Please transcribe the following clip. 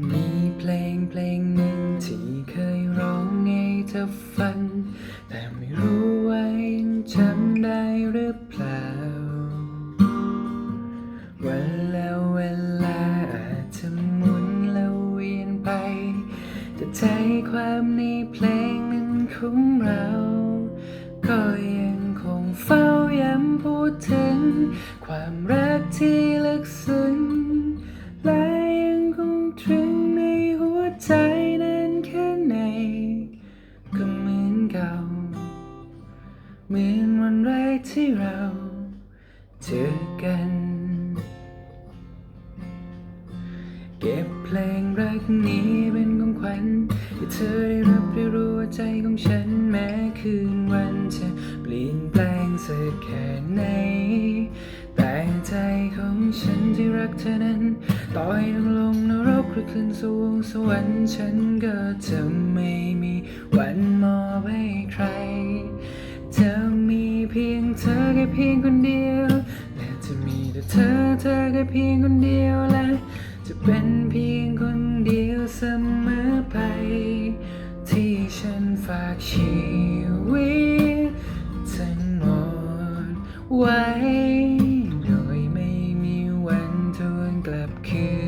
มีเพลงเพลงหนึ่งที่เคยร้องให้เธอฟัง แต่ไม่รู้ว่ายังจำได้หรือเปล่า วันแล้วเวลาอาจจะหมุนแล้วเวียนไป แต่ใจความในเพลงนั้นของเรา ก็ยังคงเฝ้าย้ำพูดถึง ความรักที่ลึกซึ้ง เหมือนวันแรกที่เราเจอกัน เก็บเพลงรักนี้เป็นของขวัญให้เธอได้รับได้รู้ว่าใจของฉันแม้คืนวันจะเปลี่ยนแปลงสักแค่ไหน แต่ใจของฉันที่รักเธอนั้น ต่อให้ต้องลงนรกหรือขึ้นสวงสวรรค์ฉันก็จะไม่ เพียงคนเดียว และจะมีแต่เธอเธอแค่เพียงคนเดียวและจะเป็นเพียงคนเดียวเสมอไป ที่ฉันฝากชีวิตทั้งหมดไว้ โดยไม่มีวันทวนกลับคืน